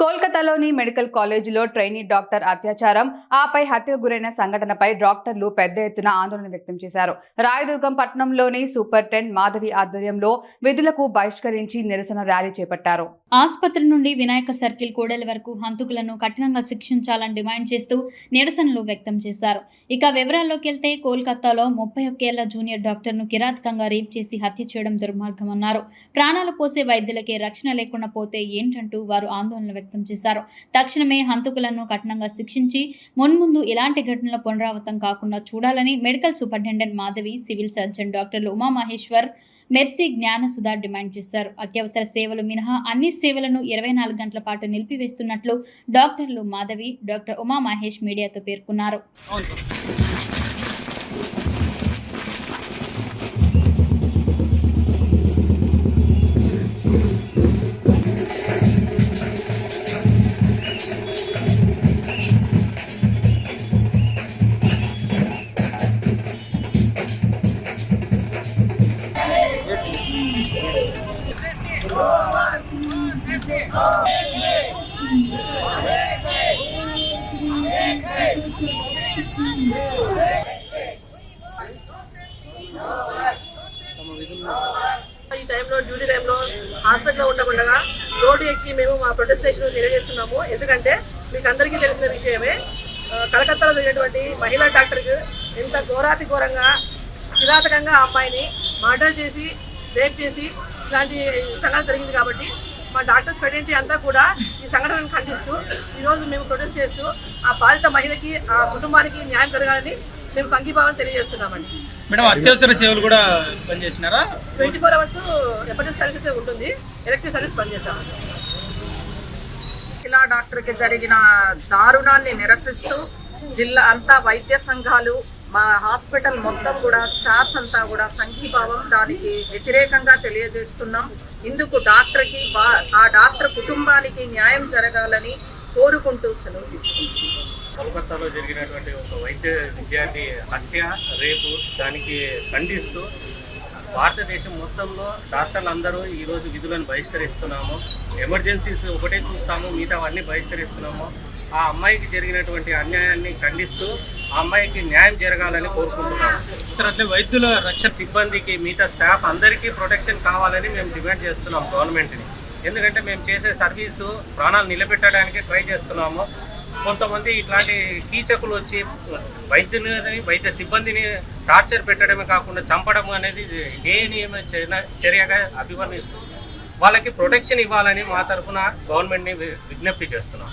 కోల్కతాలోని మెడికల్ కాలేజీలో trainee doctor అత్యాచారం. ఆపై హత్యకు గురైన సంఘటనపై డాక్టర్లు పెద్ద ఎత్తున ఆందోళన వ్యక్తం చేశారు. రాయదుర్గం పట్టణంలోని టెంట్ మాధవి ఆధ్వర్యంలో విధులకు బహిష్కరించి నిరసన ర్యాలీ చేపట్టారు. ఆసుపత్రి నుండి వినాయక సర్కిల్ కోడెల వరకు హంతకులను కఠినంగా శిక్షించాలని డిమాండ్ చేస్తూ నిరసనలు వ్యక్తం చేశారు. ఇక వివరాల్లోకి వెళ్తే కోల్కతాలో ముప్పై ఒక్కేళ్ళ జూనియర్ డాక్టర్ను కిరాతకంగా రేప్ చేసి హత్య చేయడం దుర్మార్గమన్నారు. ప్రాణాలు పోసే వైద్యులకే రక్షణ లేకుండా పోతే ఏంటంటూ వారు ఆందోళన వ్యక్తం చేశారు. తక్షణమే హంతకులను కఠినంగా శిక్షించి మున్ముందు ఇలాంటి ఘటనల పునరావృతం కాకుండా చూడాలని medical superintendent Madhavi civil surgeon డాక్టర్లు ఉమామహేశ్వర్ మెర్సీ జ్ఞానసుధ డిమాండ్ చేశారు. అత్యవసర సేవలు మినహా అన్ని సేవలను ఇరవై నాలుగు గంటల పాటు నిలిపివేస్తున్నట్లు డాక్టర్లు మాధవి డాక్టర్ ఉమా మహేష్ మీడియాతో పేర్కొన్నారు. ఈ టైంలో డ్యూటీ టైంలో హాస్పిటల్లో ఉండకుండా రోడ్డు ఎక్కి మేము మా ప్రొటెస్టేషన్ తెలియజేస్తున్నాము. ఎందుకంటే మీకు అందరికీ తెలిసిన విషయమే కలకత్తాలో జరిగినటువంటి మహిళా డాక్టర్కి ఎంత ఘోరాతి ఘోరంగా కిరాతకంగా అమ్మాయిని మర్డర్ చేసి రేప్ చేసి ఇలాంటి సంఘటన జరిగింది కాబట్టి మా డాక్టర్స్ ఫెడెంటీ అంతా కూడా ఈ సంఘటనను ఖండిస్తూ ఈరోజు మేము ప్రొటెస్ట్ చేస్తూ ఆ బాధిత మహిళకి ఆ కుటుంబానికి న్యాయం జరగాలని మేము సంఘీభావం తెలియజేస్తున్నామండి. మేడం అత్యవసర సేవలు కూడా పనిచేసినారా? Twenty four hours emergency services ఉంటుంది ఎలక్ట్రిక్ సర్వీస్ పనిచేస్తామండి. మహిళా డాక్టర్కి జరిగిన దారుణాన్ని నిరసిస్తూ జిల్లా అంతా వైద్య సంఘాలు మా హాస్పిటల్ మొత్తం కూడా స్టాఫ్ అంతా కూడా సంఘీభావం దానికి వ్యతిరేకంగా తెలియజేస్తున్నాం. ఇందుకు డాక్టర్కి బా- ఆ డాక్టర్ కుటుంబానికి న్యాయం జరగాలని కోరుకుంటూ సెలవు తీసుకుంటున్నాం. కోల్కతాలో జరిగినటువంటి ఒక వైద్య విద్యార్థి హత్య రేపు దానికి ఖండిస్తూ భారతదేశం మొత్తంలో డాక్టర్లు అందరూ ఈరోజు విధులను బహిష్కరిస్తున్నాము. ఎమర్జెన్సీస్ ఒకటే చూస్తాము మిగతా అవన్నీ బహిష్కరిస్తున్నాము. ఆ అమ్మాయికి జరిగినటువంటి అన్యాయాన్ని ఖండిస్తూ ఆ అమ్మాయికి న్యాయం జరగాలని కోరుకుంటున్నాం. సార్ అట్లే వైద్యుల రక్షణ సిబ్బందికి మిగతా స్టాఫ్ అందరికీ ప్రొటెక్షన్ కావాలని మేము డిమాండ్ చేస్తున్నాం గవర్నమెంట్ని. ఎందుకంటే మేము చేసే సర్వీసు ప్రాణాలు నిలబెట్టడానికి ట్రై చేస్తున్నాము. కొంతమంది ఇట్లాంటి కీచకులు వచ్చి వైద్యుని వైద్య సిబ్బందిని టార్చర్ పెట్టడమే కాకుండా చంపడం అనేది ఏ నియమ చర్యగా అభివర్ణిస్తుంది. వాళ్ళకి ప్రొటెక్షన్ ఇవ్వాలని మా తరఫున గవర్నమెంట్ని వి- విజ్ఞప్తి చేస్తున్నాం.